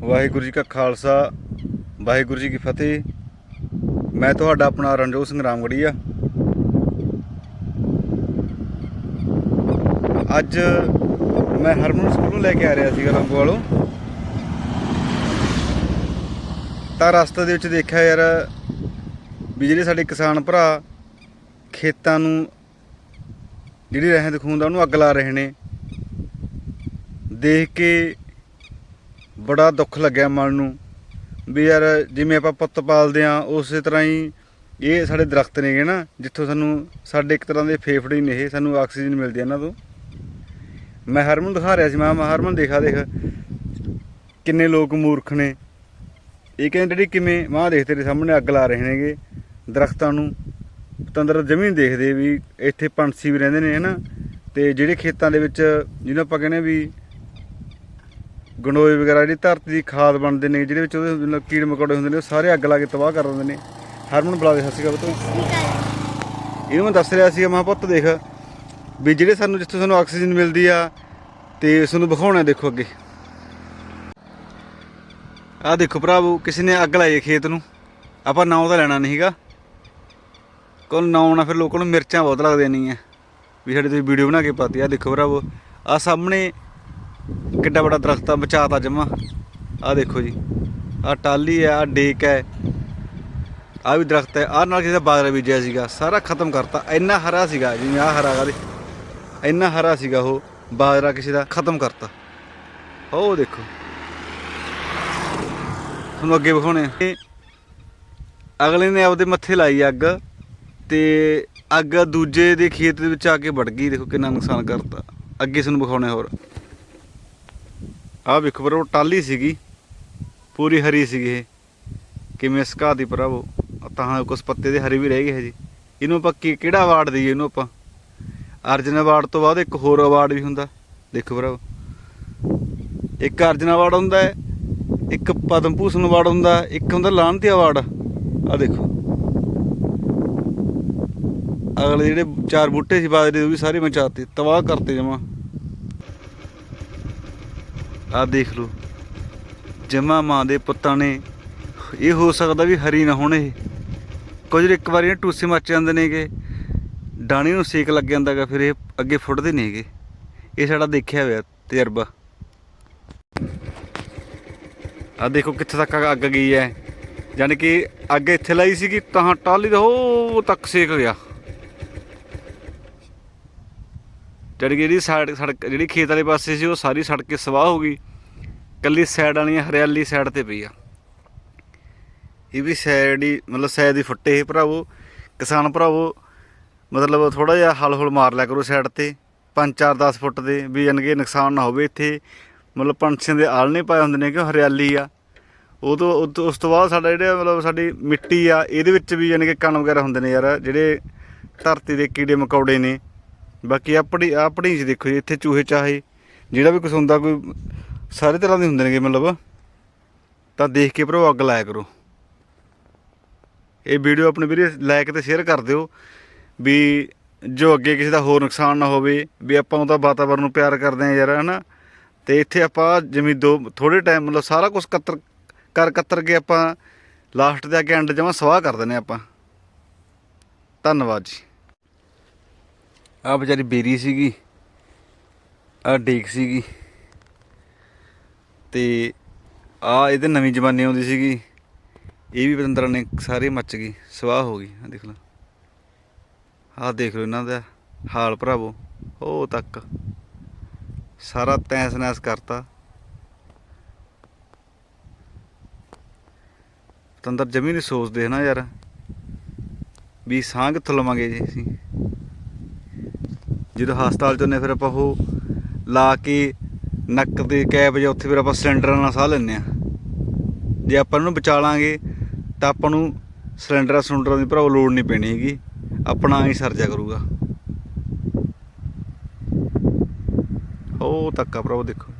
ਵਾਹਿਗੁਰੂ ਜੀ ਕਾ ਖਾਲਸਾ, ਵਾਹਿਗੁਰੂ ਜੀ ਕੀ ਫਤਿਹ। ਮੈਂ ਤੁਹਾਡਾ ਆਪਣਾ ਰਣਜੋਤ ਸਿੰਘ ਰਾਮਗੜੀਆ। ਅੱਜ ਮੈਂ ਹਰਮਨ ਸਕੂਲ ਨੂੰ ਲੈ ਕੇ ਆ ਰਿਹਾ ਸੀਗਾ ਰੰਗੋ ਵਾਲੋਂ। ਤਾਂ ਰਸਤੇ ਦੇ ਵਿੱਚ ਦੇਖਿਆ ਯਾਰ, ਵੀ ਜਿਹੜੇ ਸਾਡੇ ਕਿਸਾਨ ਭਰਾ ਖੇਤਾਂ ਨੂੰ ਜਿਹੜੀ ਰਹਿੰਦ ਖੂੰਹਦ ਆ, ਉਹਨੂੰ ਅੱਗ ਲਾ ਰਹੇ ਨੇ। ਦੇਖ ਕੇ ਬੜਾ ਦੁੱਖ ਲੱਗਿਆ ਮਨ ਨੂੰ ਵੀ ਯਾਰ ਜਿਵੇਂ ਆਪਾਂ ਪੁੱਤ ਪਾਲਦੇ ਆ ਉਸੇ ਤਰ੍ਹਾਂ ਹੀ ਇਹ ਸਾਡੇ ਦਰਖਤ ਨੇਗੇ ਨਾ, ਜਿੱਥੋਂ ਸਾਨੂੰ ਸਾਡੇ ਇੱਕ ਤਰ੍ਹਾਂ ਦੇ ਫੇਫੜੇ ਨੇ ਇਹ, ਸਾਨੂੰ ਆਕਸੀਜਨ ਮਿਲਦੀ ਹੈ ਇਹਨਾਂ ਤੋਂ। ਮੈਂ ਹਰਮਨ ਦਿਖਾ ਰਿਹਾ ਸੀ, ਮੈਂ ਹਰਮਨ ਦੇਖਾ ਦੇਖ, ਕਿੰਨੇ ਲੋਕ ਮੂਰਖ ਨੇ। ਇਹ ਕਹਿੰਦੇ ਜਿਹੜੀ ਕਿਵੇਂ? ਮਾਂ ਦੇਖ, ਤੇਰੇ ਸਾਹਮਣੇ ਅੱਗ ਲਾ ਰਹੇ ਨੇਗੇ ਦਰਖਤਾਂ ਨੂੰ। ਤੰਦਰ ਜ਼ਮੀਨ ਦੇਖਦੇ ਵੀ ਇੱਥੇ ਪੰਛੀ ਵੀ ਰਹਿੰਦੇ ਨੇ, ਹਨਾ? ਤੇ ਜਿਹੜੇ ਖੇਤਾਂ ਦੇ ਵਿੱਚ, ਜਿਹਨੂੰ ਆਪਾਂ ਕਹਿੰਦੇ ਵੀ ਗੰਡੋਏ ਵਗੈਰਾ ਜਿਹੜੀ ਧਰਤੀ ਦੀ ਖਾਦ ਬਣਦੇ ਨੇ ਜਿਹਦੇ ਵਿੱਚ ਉਹਦੇ ਮਤਲਬ ਕੀੜ ਮਕੌੜੇ ਹੁੰਦੇ ਨੇ, ਉਹ ਸਾਰੇ ਅੱਗ ਲਾ ਕੇ ਤਬਾਹ ਕਰ ਦਿੰਦੇ ਨੇ। ਹਰਮਨ ਬੁਲਾ ਦੇ, ਸਤਿ ਸ਼੍ਰੀ ਅਕਾਲ ਪੁੱਤ ਇਹਨੂੰ ਮੈਂ ਦੱਸ ਰਿਹਾ ਸੀ, ਮਾਂ ਪੁੱਤ ਦੇਖ, ਵੀ ਜਿਹੜੇ ਸਾਨੂੰ, ਜਿੱਥੋਂ ਸਾਨੂੰ ਆਕਸੀਜਨ ਮਿਲਦੀ ਆ, ਤੇ ਇਸ ਨੂੰ ਵਿਖਾਉਣਾ ਦੇਖੋ ਅੱਗੇ। ਆਹ ਦੇਖੋ ਭਰਾਵੋ ਕਿਸੇ ਨੇ ਅੱਗ ਲਾਈ ਖੇਤ ਨੂੰ। ਆਪਾਂ ਨਾਂ ਤਾਂ ਲੈਣਾ ਨਹੀਂ ਹੈਗਾ ਕੋਲ ਨਾਂ ਨਾ ਫਿਰ ਲੋਕਾਂ ਨੂੰ ਮਿਰਚਾਂ ਬਹੁਤ ਲੱਗਦੀਆਂ ਨਹੀਂ ਆ ਵੀ ਸਾਡੇ ਤੁਸੀਂ ਵੀਡੀਓ ਬਣਾ ਕੇ ਪਾਤੀ। ਆ ਦੇਖੋ ਭਰਾਵੋ ਆ ਸਾਹਮਣੇ ਕਿੱਡਾ ਵੱਡਾ ਦਰਖਤ ਆ ਬਚਾਤਾ ਜਮਾ। ਆ ਦੇਖੋ ਜੀ ਆ ਟਾਲੀ ਆ ਆਹ ਡੇਕ ਹੈ ਆ ਵੀ ਦਰਖਤ ਹੈ। ਆ ਨਾਲ ਕਿਸੇ ਦਾ ਬਾਜਰਾ ਬੀਜਿਆ ਸੀਗਾ, ਸਾਰਾ ਖਤਮ ਕਰਤਾ। ਇੰਨਾ ਹਰਾ ਸੀਗਾ, ਜਿਵੇਂ ਆ ਹਰਾ ਗਾ ਇੰਨਾ ਹਰਾ ਸੀਗਾ ਉਹ ਬਾਜਰਾ ਕਿਸੇ ਦਾ ਖਤਮ ਕਰਤਾ। ਉਹ ਦੇਖੋ। ਤੁਹਾਨੂੰ ਅੱਗੇ ਵਿਖਾਉਣੇ ਆ। ਅਗਲੇ ਨੇ ਆਪਦੇ ਮੱਥੇ ਲਾਈ ਅੱਗ, ਤੇ ਅੱਗ ਦੂਜੇ ਦੇ ਖੇਤ ਦੇ ਵਿੱਚ ਆ ਕੇ ਵੜ ਗਈ। ਦੇਖੋ ਕਿੰਨਾ ਨੁਕਸਾਨ ਕਰਤਾ। ਅੱਗੇ ਤੁਹਾਨੂੰ ਵਿਖਾਉਣੇ ਹੋਰ। ਆਹ ਵੇਖੋ ਪਰ ਉਹ ਟਾਲੀ ਸੀਗੀ, ਪੂਰੀ ਹਰੀ ਸੀਗੀ ਇਹ। ਕਿਵੇਂ ਸਕਾ ਦੀ ਭਰਾਵੋ। ਆਹ ਤਾਂ ਕੁਛ ਪੱਤੇ ਦੇ ਹਰੇ ਵੀ ਰਹਿ ਗਏ ਹੈ ਜੀ। ਇਹਨੂੰ ਆਪਾਂ ਕੀ ਕਿਹੜਾ ਅਵਾਰਡ ਦਈਏ ਇਹਨੂੰ ਆਪਾਂ? ਅਰਜਨ ਅਵਾਰਡ ਤੋਂ ਬਾਅਦ ਇੱਕ ਹੋਰ ਅਵਾਰਡ ਵੀ ਹੁੰਦਾ। ਦੇਖੋ ਭਰਾਵੋ। ਇੱਕ ਅਰਜਨ ਅਵਾਰਡ ਹੁੰਦਾ ਹੈ, ਇੱਕ ਪਦਮ ਭੂਸ਼ਣ ਅਵਾਰਡ ਹੁੰਦਾ, ਇੱਕ ਹੁੰਦਾ ਲਾਹਨਤੀ ਅਵਾਰਡ ਆ ਦੇਖੋ। ਅਗਲੇ ਜਿਹੜੇ ਚਾਰ ਬੂਟੇ ਸੀ, ਬਾਜਰੇ ਉਹ ਵੀ ਸਾਰੇ ਮਚਾਤੇ ਤਬਾਹ ਕਰਤੇ ਜਮਾ। ਆ ਦੇਖ ਲਓ। ਜਮਾ ਮਾਂ ਦੇ ਪੁੱਤਾਂ ਨੇ ਇਹ ਹੋ ਸਕਦਾ ਵੀ ਹਰੀ ਨਾ ਹੋਣ ਇਹ। ਕੁਝ ਇੱਕ ਵਾਰੀ ਨਾ ਟੂਸੇ ਮੱਚ ਜਾਂਦੇ ਨੇਗੇ ਡਾਣੀ ਨੂੰ ਸੇਕ ਲੱਗ ਜਾਂਦਾਗਾ ਫਿਰ ਇਹ ਅੱਗੇ ਫੁੱਟਦੇ ਨੇਗੇ ਇਹ ਸਾਡਾ ਦੇਖਿਆ ਹੋਇਆ ਤਜਰਬਾ। ਆ ਦੇਖੋ ਕਿੱਥੇ ਤੱਕ ਅੱਗ ਗਈ ਹੈ। ਯਾਨੀ ਕਿ ਅੱਗ ਇੱਥੇ ਲਾਈ ਸੀਗੀ, ਤਾਂ ਟਾਲੀ ਦਾ ਉਹ ਤੱਕ ਸੇਕ ਗਿਆ। ਜਿਹੜੀ ਜਿਹੜੀ ਸਾਈਡ ਸੜਕ ਜਿਹੜੀ ਖੇਤ ਵਾਲੇ ਪਾਸੇ ਸੀ, ਉਹ ਸਾਰੀ ਸੜ ਕੇ ਸਵਾਹ ਹੋ ਗਈ। ਕੱਲੀ ਸਾਈਡ ਵਾਲੀਆਂ ਹਰਿਆਲੀ ਸਾਈਡ ਤੇ ਪਈ ਆ। ਇਹ ਵੀ ਸਾਈਡ ਹੀ ਮਤਲਬ ਸਾਈਡ ਦੀ ਫੁੱਟੇ ਇਹ ਭਰਾਵੋ। ਕਿਸਾਨ ਭਰਾਵੋ, ਮਤਲਬ ਥੋੜਾ ਜਿਹਾ ਹਲ ਹੁਲ ਮਾਰ ਲਿਆ ਕਰੋ ਸਾਈਡ ਤੇ। 5-4 10 ਫੁੱਟ ਦੇ ਵੀ ਯਾਨੀ ਕਿ ਨੁਕਸਾਨ ਨਾ ਹੋਵੇ ਇੱਥੇ। ਮਤਲਬ ਪੰਛੀਆਂ ਦੇ ਆਲਣੇ ਪਾਏ ਹੁੰਦੇ ਨੇ ਕਿ ਹਰਿਆਲੀ ਆ। ਉਹ ਤੋਂ ਉਹ ਤੋਂ- ਉਸ ਤੋਂ ਬਾਅਦ ਸਾਡਾ ਜਿਹੜਾ ਮਤਲਬ ਸਾਡੀ ਮਿੱਟੀ ਆ, ਇਹਦੇ ਵਿੱਚ ਵੀ ਯਾਨੀ ਕਿ ਕਣ ਵਗੈਰਾ ਹੁੰਦੇ ਨੇ ਯਾਰ, ਜਿਹੜੇ ਧਰਤੀ ਦੇ ਕੀੜੇ ਮਕੌੜੇ ਨੇ। ਬਾਕੀ ਆਪਣੀ ਆਪਣੀ ਚ ਦੇਖੋ ਜੀ, ਇੱਥੇ ਚੂਹੇ ਚਾਹੇ, ਜਿਹੜਾ ਵੀ ਕੁਛ ਹੁੰਦਾ ਕੋਈ, ਸਾਰੇ ਤਰ੍ਹਾਂ ਦੇ ਹੁੰਦੇ ਨੇਗੇ ਮਤਲਬ। ਤਾਂ ਦੇਖ ਕੇ ਭਰੋ ਅੱਗ ਲਾਇਆ ਕਰੋ। ਇਹ ਵੀਡੀਓ ਆਪਣੇ ਵੀਰੇ ਲਾਇਕ ਤੇ ਸ਼ੇਅਰ ਕਰ ਦਿਓ ਵੀ ਜੋ ਅੱਗੇ ਕਿਸੇ ਦਾ ਹੋਰ ਨੁਕਸਾਨ ਨਾ ਹੋਵੇ, ਵੀ ਆਪਾਂ ਉਹਦਾ ਵਾਤਾਵਰਨ ਨੂੰ ਪਿਆਰ ਕਰਦੇ ਆ ਯਾਰ, ਹਨਾ? ਤੇ ਇੱਥੇ ਆਪਾਂ ਜਿਵੇਂ ਦੋ ਥੋੜੇ ਟਾਈਮ ਮਤਲਬ ਸਾਰਾ ਕੁਝ ਕਤਰ, ਕਰ ਕਤਰ ਕੇ ਆਪਾਂ ਲਾਸਟ ਦੇ ਅੱਗੇ ਐਂਡ ਜਮਾ ਸਵਾਹ ਕਰ ਦਿੰਦੇ ਆਪਾਂ। ਧੰਨਵਾਦ ਜੀ। ਆ ਵਿਚਾਰੀ ਬੇਰੀ ਸੀਗੀ। ਆ ਡੀਕ ਸੀਗੀ। ਤੇ ਆ ਇਹਦੇ ਨਵੀਂ ਜਵਾਨੀ ਆਉਂਦੀ ਸੀਗੀ। ਇਹ ਵੀ ਪਤੰਦਰਾਂ ਨੇ ਸਾਰੇ ਮੱਚ ਗਈ, ਸਵਾਹ ਹੋ ਗਈ। ਆ ਦੇਖ ਲਓ। ਆਹ ਦੇਖ ਲਓ ਇਹਨਾਂ ਦਾ ਹਾਲ ਭਰਾਵੋ, ਉਹ ਤੱਕ। ਸਾਰਾ ਤੈਸ ਨੈਸ ਕਰਤਾ। ਪਤੰਦਰ ਜਮੀ ਨਹੀਂ ਸੋਚਦੇ ਹਨਾ ਯਾਰ। ਵੀ ਸਾਹ ਕਿੱਥੋਂ ਲਵਾਂਗੇ ਜੀ ਅਸੀਂ। ਜਦੋਂ ਹਸਪਤਾਲ ਚ ਹੁੰਦੇ ਫਿਰ ਆਪਾਂ ਉਹ ਲਾ ਕੇ ਨੱਕ ਤੇ ਕੈਪ ਜਾਂ ਉੱਥੇ ਫਿਰ ਆਪਾਂ ਸਿਲੰਡਰਾਂ ਨਾਲ ਸਾਹ ਲੈਂਦੇ ਆ। ਜੇ ਆਪਾਂ ਇਹਨੂੰ ਬਚਾ ਲਾਂਗੇ, ਤਾਂ ਆਪਾਂ ਨੂੰ ਸਿਲੰਡਰਾਂ ਸਿਲੰਡਰਾਂ ਦੀ ਭਰਾਵੋ ਲੋੜ ਨਹੀਂ ਪੈਣੀ ਹੈਗੀ। ਆਪਣਾ ਹੀ ਸਰਜਾ ਕਰੂਗਾ। ਉਹ ਤੱਕ ਆ ਦੇਖੋ।